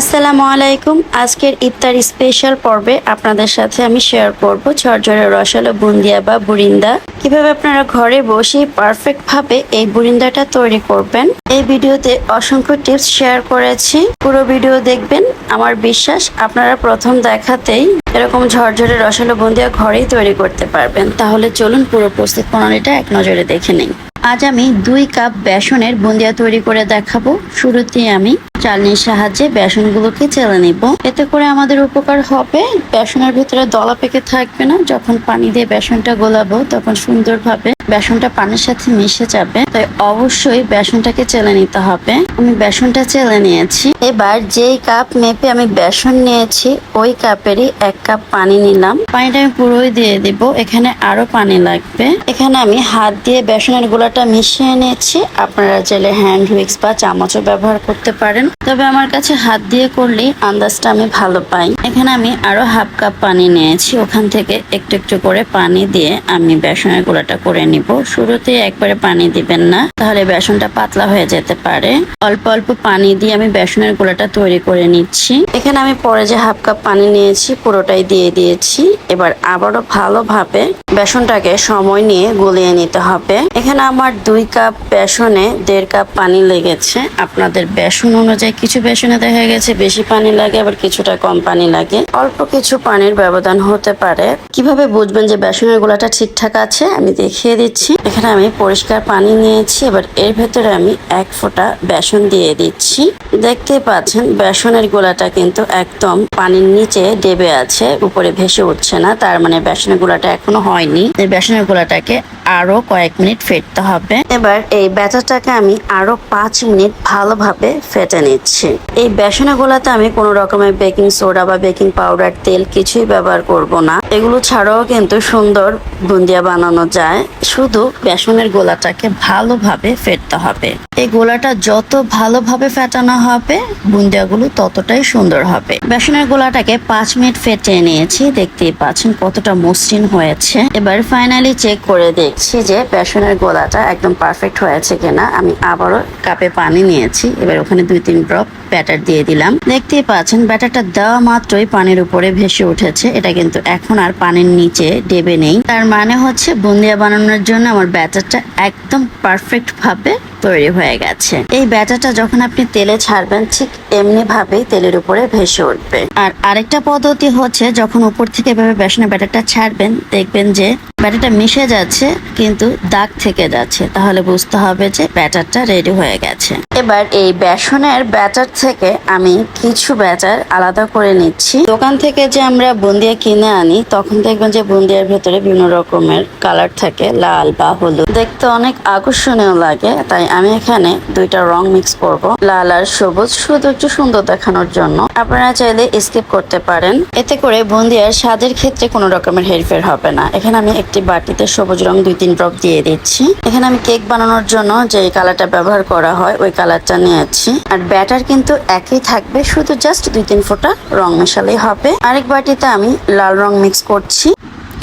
আসসালামু আলাইকুম। আজকের ইফতার স্পেশাল পর্বে আপনাদের সাথে আমি শেয়ার করব ঝরঝরে রসালো বুন্দিয়া বা বুরিন্দা। কীভাবে আপনারা ঘরে বসে পারফেক্ট ভাবে এই বুরিন্দাটা তৈরি করবেন। এই ভিডিওতে অসংখ্য টিপস শেয়ার করেছি। পুরো ভিডিও দেখবেন। আমার বিশ্বাস, আপনারা প্রথম দেখাতেই এরকম ঝরঝরে রসালো বুন্দিয়া ঘরেই তৈরি করতে পারবেন। তাহলে চলুন পুরো প্রস্তুত প্রণালীটা এক নজরে দেখে নিন আজ আমি দুই কাপ বেসনের বুন্দিয়া তৈরি করে দেখাবো। শুরুতে আমি চালনির সাহায্যে বেসনগুলোকে চেলে নিব। এতে করে আমাদের উপকার হবে। বেসনের ভিতরে দলা পেকে থাকবে না। যখন পানি দিয়ে বেসনটা গোলাবো, তখন সুন্দরভাবে বেসনটা পানির সাথে মিশে যাবে, তাই অবশ্যই বেসনটাকে চেলে নিতে হবে। আমি বেসনটা চেলে নিয়েছি। এবার যেই কাপ মেপে আমি বেসন নিয়েছি, ওই কাপেরই এক কাপ পানি নিলাম। পানিটা আমি পুরোই দিয়ে দিব। এখানে আরও পানি লাগবে। এখানে আমি হাত দিয়ে বেসনের গোলাটা মিশিয়ে নিয়েছি। আপনারা চাইলে হ্যান্ড হুইক্স বা চামচও ব্যবহার করতে পারেন। তবে আমার কাছে হাত দিয়ে করলেই আন্দাজটা আমি ভালো পাই। এখানে আমি আরও হাফ কাপ পানি নিয়েছি। ওখান থেকে একটু একটু করে পানি দিয়ে আমি বেসনের গোলাটা করে নিব। শুরুতে একবারে পানি দিবেন না, তাহলে বেসনটা পাতলা হয়ে যেতে পারে। অল্প অল্প পানি দিয়ে আমি বেসনের গোলাটা তৈরি করে নিচ্ছি। এখানে আমি পরে যে হাফ কাপ পানি নিয়েছি, পুরোটাই দিয়ে দিয়েছি। এবার আবারও ভালোভাবে বেসনটাকে সময় নিয়ে গলিয়ে নিতে হবে। এখানে আমার দুই কাপ বেসনে দেড় কাপ পানি লেগেছে। আপনাদের বেসন অনুযায়ী কিছু বেসনে দেখা গেছে, বেশি পানি লাগে, আবার কিছুটা কম পানি লাগে। অল্প কিছু পানির ব্যবধান হতে পারে। কীভাবে বুঝবেন যে বেসনের গোলাটা ঠিকঠাক আছে? আমি দেখিয়ে দিচ্ছি। এখানে আমি পরিষ্কার পানি নিয়েছি। এবার এর ভেতরে আমি এক ফোঁটা বেসন দিয়ে দিচ্ছি। দেখতে পাচ্ছেন, বেসনের গোলাটা কিন্তু একদম পানির নিচে ডেবে আছে, উপরে ভেসে উঠছে না। তার মানে বেসনের গোলাটা এখনও হয়নি। এই বেসনের গোলাটাকে আরও কয়েক মিনিট ফেটতে হবে। এবার এই ব্যাটারটাকে আমি আরও পাঁচ মিনিট ভালোভাবে ফেটে নিচ্ছি। এই বেসনের গোলাতে আমি কোনো রকমের বেকিং সোডা বা বেকিং পাউডার, তেল কিছুই ব্যবহার করব না। এগুলো ছাড়াও কিন্তু সুন্দর বুন্দিয়া বানানো যায়। শুধু বেসনের গোলাটাকে ভালোভাবে ফেটতে হবে। এই গোলাটা যত ভালোভাবে ফেটানো হবে, বুন্দিয়াগুলো ততটাই সুন্দর হবে। বেসনের গোলাটাকে পাঁচ মিনিট ফেটে নিয়েছি। দেখতেই পাচ্ছেন কতটা মসৃণ হয়েছে। এবার ফাইনালি চেক করে দেখছি যে বেসনের গোলাটা একদম পারফেক্ট হয়েছে কিনা। আমি আবারও কাপে পানি নিয়েছি। এবার ওখানে দুই তিন ড্রপ ব্যাটার দিয়ে দিলাম। দেখতেই পাচ্ছেন ব্যাটারটা দেওয়া মাত্রই পানির উপরে ভেসে উঠেছে। এটা কিন্তু এখন আর পানির নিচে ডেবে নেই। তার মানে হচ্ছে বুন্দিয়া বানানোর জন্য আমার ব্যাটারটা একদম পারফেক্ট ভাবে তৈরি হয়ে গেছে। এই ব্যাটারটা যখন আপনি তেলে ছাড়বেন, ঠিক এমনি ভাবেই তেলের উপরে ভেসে উঠবে। আর আরেকটা পদ্ধতি হচ্ছে, যখন উপর থেকে এভাবে বেসনের ব্যাটারটা ছাড়বেন, দেখবেন যে ব্যাটারটা মিশে যাচ্ছে, কিন্তু দাগ থেকে যাচ্ছে। তাহলে বুঝতে হবে যে ব্যাটারটা রেডি হয়ে গেছে। এবার এই বেসনের ব্যাটার থেকে আমি কিছু ব্যাটার আলাদা করে নিচ্ছি। দোকান থেকে যে আমরা বুন্দিয়া কিনে আনি, তখন দেখবেন যে বুন্দিয়ার ভেতরে বিভিন্ন রকমের কালার থাকে, লাল বা হলুদ। দেখতে অনেক আকর্ষণীয় লাগে, তাই আমি এখানে দুইটা রং মিক্স করব, লাল আর সবুজ, শুধু একটু সুন্দর দেখানোর জন্য। আপনারা চাইলে স্কিপ করতে পারেন। এতে করে বুন্দিয়ার স্বাদের ক্ষেত্রে কোনো রকমের হেরফের হবে না। এখানে আমি একটি বাটিতে সবুজ রং দুই তিন ড্রপ দিয়ে দিচ্ছি। এখানে আমি কেক বানানোর জন্য যে কালারটা ব্যবহার করা হয়, ওই কালারটা নিয়েছি। আর ব্যাটার কিন্তু একই থাকবে, শুধু জাস্ট দুই তিন ফোঁটা রং মেশালেই হবে। আরেক বাটিতে আমি লাল রং মিক্স করছি।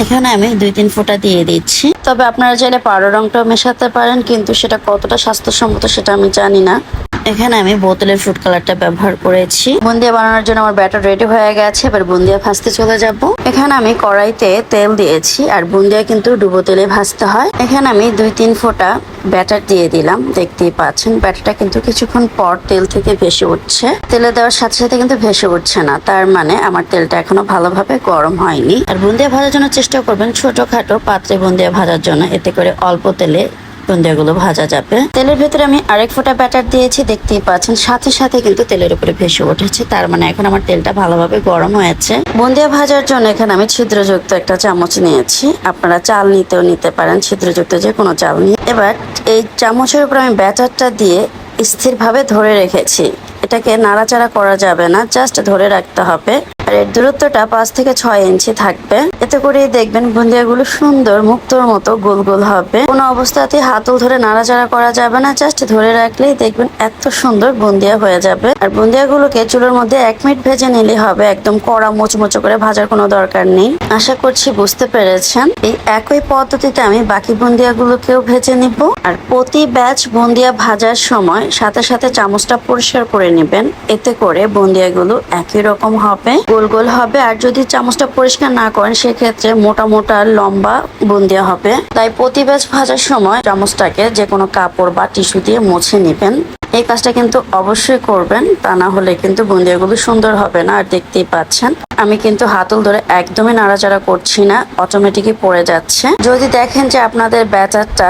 এখানে আমি দুই তিন ফোঁটা দিয়ে দিচ্ছি। তবে আপনারা চাইলে পাউডার রংটাও মেশাতে পারেন, কিন্তু সেটা কতটা স্বাস্থ্যসম্মত সেটা আমি জানি না। এখানে আমি বোতলের ফ্রুট কালারটা ব্যবহার করেছি। বুন্দিয়া বানানোর জন্য আমার ব্যাটার রেডি হয়ে গেছে, এবার বুন্দিয়া ভাজতে চলে যাব। এখানে আমি কড়াইতে তেল দিয়েছি, আর বুন্দিয়া কিন্তু ডুবো তেলে ভাজতে হয়। এখানে আমি দুই তিন ফোঁটা ব্যাটার দিয়ে দিলাম, দেখতেই পাচ্ছেন ব্যাটারটা কিন্তু কিছুক্ষণ পর তেল থেকে ভেসে উঠছে। তেলে দেওয়ার সাথে সাথে কিন্তু ভেসে উঠছে না, তার মানে আমার তেলটা এখনও ভালোভাবে গরম হয়নি। আর বুন্দিয়া ভাজার জন্য চেষ্টা করবেন ছোটখাটো পাত্রে বুন্দিয়া ভাজার জন্য। এতে করে অল্প তেলে বুন্দিয়াগুলো ভাজা যাবে। তেলের ভেতরে আমি আরেক ফোঁটা ব্যাটার দিয়েছি। দেখতেই পাচ্ছেন, সাথে সাথে কিন্তু তেলের উপরে ভেসে উঠেছে। তার মানে এখন আমার তেলটা ভালোভাবে গরম হয়েছে। বুন্দিয়া ভাজার জন্য এখানে আমি ছিদ্রযুক্ত একটা চামচ নিয়েছি। আপনারা চাল নিতেও নিতে পারেন, ছিদ্রযুক্ত যে কোনো চাল নিয়ে। এবার এই চামচের উপর আমি ব্যাটারটা দিয়ে স্থিরভাবে ধরে রেখেছি। এটাকে নাড়াচাড়া করা যাবে না, জাস্ট ধরে রাখতে হবে। আর এর দূরত্বটা পাঁচ থেকে ছয় ইঞ্চি থাকবে। এতে করেই দেখবেন বুন্দিয়াগুলো সুন্দর, মুক্তোর মতো গোল গোল হবে। কোনো অবস্থাতে হাতল ধরে নাড়াচাড়া করা যাবে না, জাস্ট ধরে রাখলেই দেখবেন এত সুন্দর বুন্দিয়া হয়ে যাবে। আর বুন্দিয়াগুলোকে চুলোর মধ্যে এক মিনিট ভেজে নিলে হবে একদম কড়া মোচমোচো করে, ভাজার কোনো দরকার নেই। আশা করছি বুঝতে পেরেছেন। এই একই পদ্ধতিতে আমি বাকি বুন্দিয়াগুলোকেও ভেজে নিব। আর প্রতি ব্যাচ বুন্দিয়া ভাজার সময় সাথে সাথে চামচটা পরিষ্কার করে নেবেন। এতে করে বুন্দিয়াগুলো একই রকম হবে। গোল গোল হবে। আর যদি চামচটা পরিষ্কার না করেন, সেক্ষেত্রে মোটা মোটা লম্বা বুন্দিয়া হবে। তাই প্রতি ব্যাচ ভাজার সময় চামচটাকে যে কোনো কাপড় বা টিস্যু দিয়ে মুছে নেবেন। এই কাজটা কিন্তু অবশ্যই করবেন। তা না হলে কিন্তু বুন্দিয়াগুলো সুন্দর হবে না, আর দেখতেই পাচ্ছেন। আমি কিন্তু হাতল ধরে একদমই নাড়াচাড়া করছি না অটোমেটিকই পড়ে যাচ্ছে। যদি দেখেন যে আপনাদের ব্যাটারটা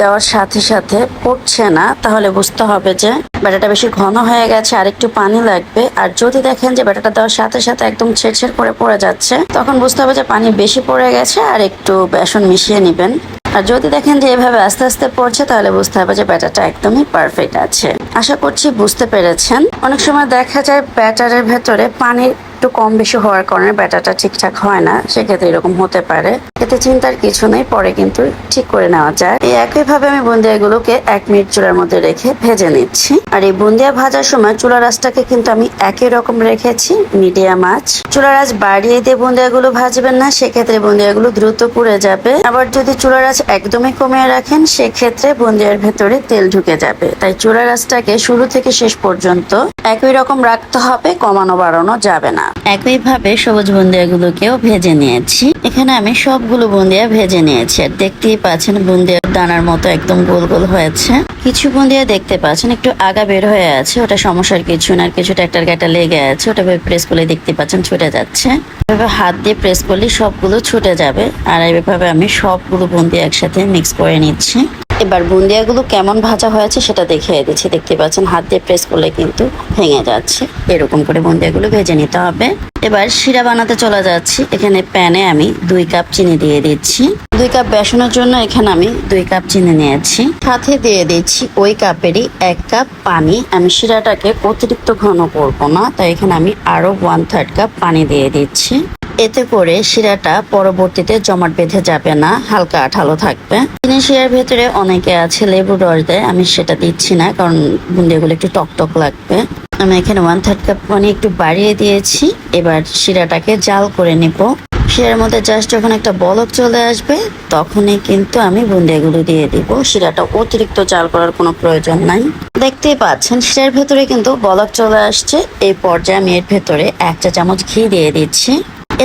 দেওয়ার সাথে সাথে পড়ছে না, তাহলে বুঝতে হবে যে ব্যাটাটা বেশি ঘন হয়ে গেছে, আর একটু পানি লাগবে। আর যদি দেখেন যে ব্যাটাটা দেওয়ার সাথে সাথে একদম ছেড়ছেড় করে পড়ে যাচ্ছে, তখন বুঝতে হবে যে পানি বেশি পড়ে গেছে আর একটু বেসন মিশিয়ে নেবেন। আর যদি দেখেন যে এভাবে আস্তে আস্তে পড়ছে, তাহলে বুঝতে হবে যে ব্যাটারটা একদমই পারফেক্ট আছে। আশা করছি বুঝতে পেরেছেন। অনেক সময় দেখা যায় ব্যাটারের ভেতরে পানির একটু কম বেশি হওয়ার কারণে ব্যাটারটা ঠিকঠাক হয় না, সেক্ষেত্রে এরকম হতে পারে। এতে চিন্তার কিছু নেই, পরে কিন্তু ঠিক করে নেওয়া যায়। এই একইভাবে আমি বুন্দিয়াগুলোকে এক মিনিট চুলার মধ্যে রেখে ভেজে নিচ্ছি। আর এই বুন্দিয়া ভাজার সময় চুলার আঁচটাকে কিন্তু আমি একই রকম রেখেছি, মিডিয়াম আঁচ। চুলার আঁচ বাড়িয়ে দিয়ে বুন্দিয়াগুলো ভাজবেন না, সেক্ষেত্রে বুন্দিয়াগুলো দ্রুত পুড়ে যাবে। আবার যদি চুলার আঁচ একদমই কমিয়ে রাখেন, সেক্ষেত্রে বুন্দিয়ার ভেতরে তেল ঢুকে যাবে। তাই চুলার আঁচটাকে শুরু থেকে শেষ পর্যন্ত একই রকম রাখতে হবে, কমানো বাড়ানো যাবে না। একইভাবে সবুজ বুন্দিয়াগুলোকেও ভেজে নিয়েছি। এখানে আমি সবগুলো বুন্দিয়া ভেজে নিয়েছি। আর দেখতেই পাচ্ছেন বুন্দিয়া দানার মতো একদম গোল গোল হয়েছে। কিছু বুন্দিয়া দেখতে পাচ্ছেন, একটু আগা বের হয়ে আছে। ওটা সমস্যার কিছু না, কিছুটা একটার গাটা লেগে আছে। ওটা ভাবে প্রেস করলে দেখতে পাচ্ছেন ছুটে যাচ্ছে। এভাবে হাত দিয়ে প্রেস করলে সবগুলো ছুটে যাবে। আর এইভাবে আমি সবগুলো বুন্দিয়া একসাথে মিক্স করে নিচ্ছি। এবার বুন্দিয়াগুলো কেমন ভাজা হয়েছে সেটা দেখিয়ে দিচ্ছি দেখতে পাচ্ছেন, হাত দিয়ে প্রেস করলে কিন্তু ভেঙে যাচ্ছে। এরকম করে বুন্দিয়াগুলো ভেজে নিতে হবে। এবার শিরা বানাতে চলে যাচ্ছি। এখানে প্যানে আমি দুই কাপ চিনি দিয়ে দিচ্ছি। দুই কাপ বেসনের জন্য এখানে আমি দুই কাপ চিনি নিয়েছি। সাথে দিয়ে দিচ্ছি ওই কাপেরই এক কাপ পানি। আমি শিরাটাকে অতিরিক্ত ঘন করব না, তাই এখানে আমি আরও ওয়ান থার্ড কাপ পানি দিয়ে দিচ্ছি। এতে করে শিরাটা পরবর্তীতে জমাট বেঁধে যাবে না, হালকা আঠালো থাকবে। চিনি শিরার ভেতরে অনেকে আছে লেবু রস দেয়, আমি সেটা দিচ্ছি না, কারণ বুন্দিয়াগুলো একটু টক টক লাগবে। আমি এখানে ওয়ান থার্ড কাপ পানি একটু বাড়িয়ে দিয়েছি, এবার শিরাটাকে জাল করে নিব। শিরার মধ্যে জাস্ট যখন একটা বলক চলে আসবে, তখনই কিন্তু আমি বুন্দিয়াগুলো দিয়ে দিব। শিরাটা অতিরিক্ত জাল করার কোনো প্রয়োজন নাই। দেখতেই পাচ্ছেন, শিরার ভেতরে কিন্তু বলক চলে আসছে। এই পর্যায়ে আমি এর ভেতরে এক চা চামচ ঘি দিয়ে দিচ্ছি।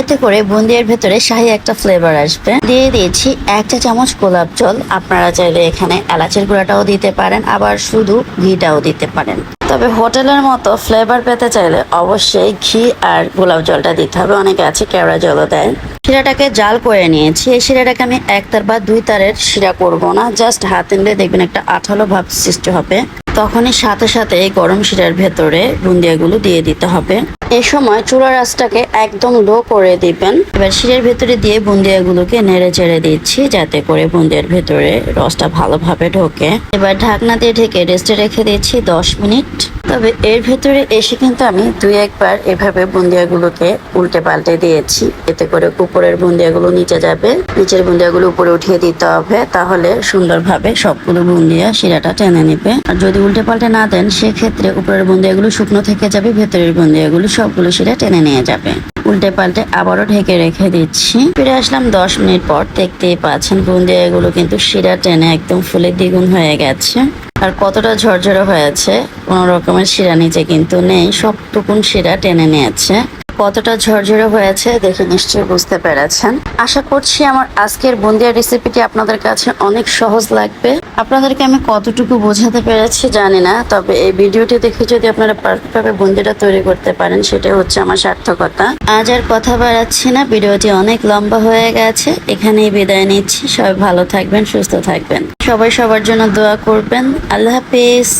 এতে করে বুন্দিয়ার ভেতরে শাহি একটা ফ্লেভার আসবে। দিয়ে দিয়েছি এক চা চামচ গোলাপ জল। আপনারা চাইলে এখানে এলাচের গুঁড়াটাও দিতে পারেন, আবার শুধু ঘিটাও দিতে পারেন। তবে হোটেলের মতো ফ্লেভার পেতে চাইলে অবশ্যই ঘি আর গোলাপ জলটা দিতে হবে। অনেকে আছে কেওড়া জলও দেয়। শিরাটাকে জাল করে নিয়েছি। এই শিরাটাকে আমি এক তার বা দুই তারের শিরা করব না। জাস্ট হাতে নিলে দেখবেন একটা আঠালো ভাব সৃষ্টি হবে। তখনই সাথে সাথে এই গরম শিরার ভেতরে বুন্দিয়াগুলো দিয়ে দিতে হবে। এই সময় চুলার আঁচটাকে একদম লো করে দিবেন। এবার শিরের ভেতরে দিয়ে বুন্দিয়াগুলোকে নেড়ে চেড়ে দিচ্ছি, যাতে করে বুন্দিয়ার ভেতরে রসটা ভালোভাবে ঢোকে। এবার ঢাকনা দিয়ে ঢেকে রেস্টে রেখে দিচ্ছি দশ মিনিট। তবে এর ভেতরে এসে কিন্তু আমি দুই একবার এভাবে বুন্দিয়াগুলোকে উল্টে পাল্টে দিয়েছি। এতে করে উপরের বুন্দিয়াগুলো নিচে যাবে, নিচের বুন্দিয়াগুলো উপরে উঠিয়ে দিতে হবে, তাহলে সুন্দরভাবে সবগুলো বুন্দিয়া শিরাটা টেনে নেবে। আর যদি উল্টে পাল্টে না দেন, সেক্ষেত্রে উপরের বুন্দিয়াগুলো শুকনো থেকে যাবে, ভেতরের বুন্দিয়াগুলো সবগুলো শিরা টেনে নিয়ে যাবে। উল্টে পাল্টে আবারও ঢেকে রেখে দিচ্ছি। ফিরে আসলাম দশ মিনিট পর, দেখতেই পাচ্ছেন বুন্দিয়াগুলো কিন্তু শিরা টেনে একদম ফুলে দ্বিগুণ হয়ে গেছে। আর কতটা ঝরঝরে হয়েছে কোনো রকমের শিরা নিচে কিন্তু নেই সবটুকুন শিরা টেনে নিয়েছে। কতটা ঝরঝরে হয়েছে দেখে নিশ্চয়ই বুঝতে পেরেছেন। আশা করছি আমার আজকের বুন্দিয়া রেসিপিটি আপনাদের কাছে অনেক সহজ লাগবে। আপনাদেরকে আমি কতটুকু বোঝাতে পেরেছি জানি না, তবে এই ভিডিওটি দেখে যদি আপনারা পারফেক্টভাবে বুন্দিটা তৈরি করতে পারেন, সেটাই হচ্ছে আমার সার্থকতা। আজ আর কথা বাড়াচ্ছি না, ভিডিওটি অনেক লম্বা হয়ে গেছে। এখানেই বিদায় নিচ্ছি, সবাই ভালো থাকবেন, সুস্থ থাকবেন। সবাই সবার জন্য দোয়া করবেন। আল্লাহ হাফিজ।